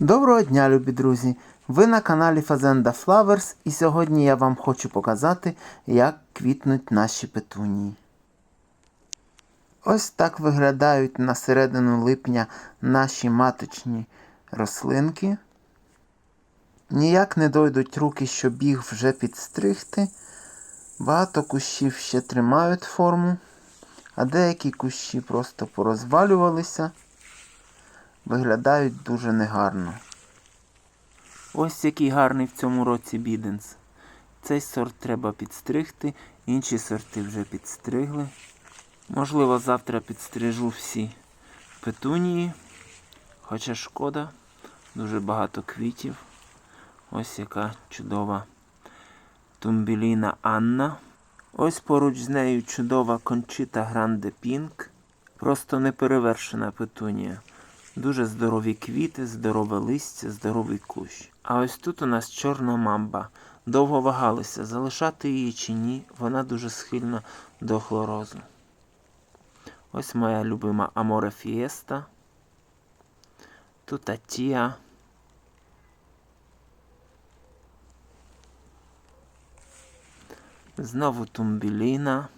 Доброго дня, любі друзі! Ви на каналі Fazenda Flowers і сьогодні я вам хочу показати, як квітнуть наші петунії. Ось так виглядають на середину липня наші маточні рослинки. Ніяк не дойдуть руки, щоб їх вже підстригти. Багато кущів ще тримають форму, а деякі кущі просто порозвалювалися виглядають дуже негарно. Ось який гарний в цьому році біденс. Цей сорт треба підстригти, інші сорти вже підстригли. Можливо, завтра підстрижу всі петунії. Хоча шкода, дуже багато квітів. Ось яка чудова тумбіліна Анна. Ось поруч з нею чудова кончита Гранде Пінк. Просто неперевершена петунія. Дуже здорові квіти, здорове листя, здоровий кущ. А ось тут у нас чорна мамба. Довго вагалися, залишати її чи ні. Вона дуже схильна до хлорозу. Ось моя любима Аморе Фієста. Тут Атія. Знову тумбіліна.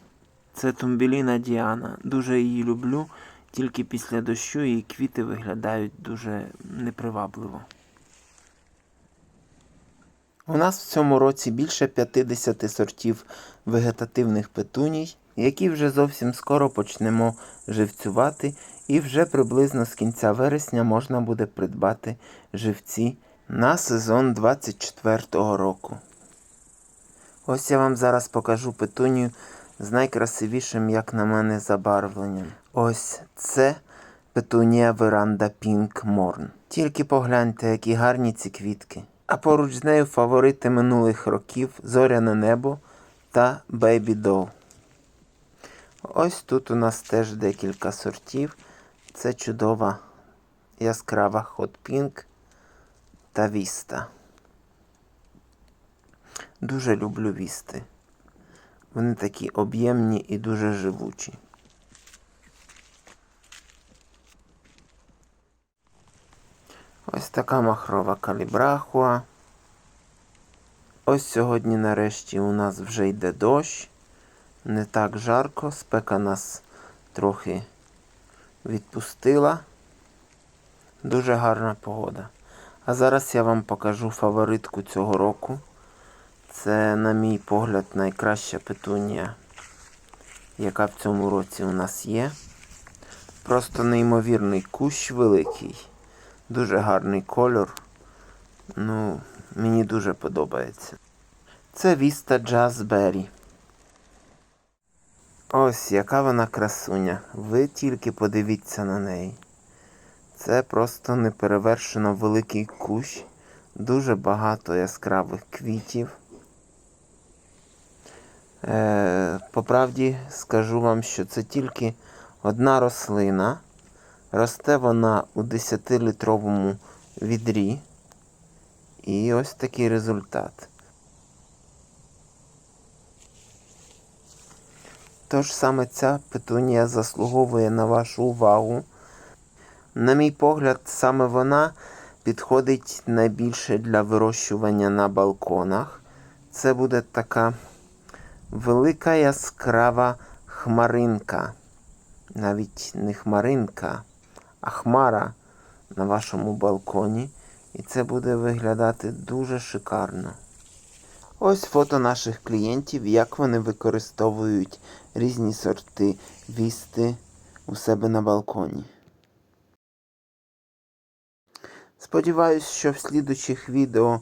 Це тумбіліна Діана. Дуже її люблю. Тільки після дощу її квіти виглядають дуже непривабливо. У нас в цьому році більше 50 сортів вегетативних петуній, які вже зовсім скоро почнемо живцювати, і вже приблизно з кінця вересня можна буде придбати живці на сезон 24-го року. Ось я вам зараз покажу петунію з найкрасивішим, як на мене, забарвленням. Ось це петунія веранда Pink Morn. Тільки погляньте, які гарні ці квітки. А поруч з нею фаворити минулих років Зоряне небо та Baby Doll. Ось тут у нас теж декілька сортів. Це чудова яскрава Hot Pink та Vista. Дуже люблю вісти. Вони такі об'ємні і дуже живучі. Ось така махрова калібрахуа. Ось сьогодні нарешті у нас вже йде дощ. Не так жарко, спека нас трохи відпустила. Дуже гарна погода. А зараз я вам покажу фаворитку цього року. Це, на мій погляд, найкраща петунія, яка в цьому році у нас є. Просто неймовірний кущ великий. Дуже гарний кольор. Ну, мені дуже подобається. Це Vista Jazzberry. Ось яка вона красуня. Ви тільки подивіться на неї. Це просто неперевершено великий кущ. Дуже багато яскравих квітів. Е, по правді скажу вам, що це тільки одна рослина. Росте вона у 10-літровому відрі. І ось такий результат. Тож саме ця петунія заслуговує на вашу увагу. На мій погляд, саме вона підходить найбільше для вирощування на балконах. Це буде така велика яскрава хмаринка. Навіть не хмаринка, а хмара на вашому балконі. І це буде виглядати дуже шикарно. Ось фото наших клієнтів, як вони використовують різні сорти вісти у себе на балконі. Сподіваюсь, що в слідучих відео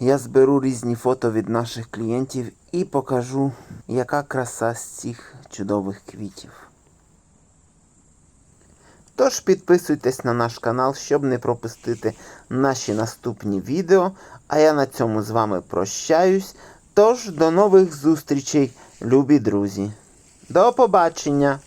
я зберу різні фото від наших клієнтів і покажу, яка краса з цих чудових квітів. Тож підписуйтесь на наш канал, щоб не пропустити наші наступні відео. А я на цьому з вами прощаюсь. Тож до нових зустрічей, любі друзі. До побачення!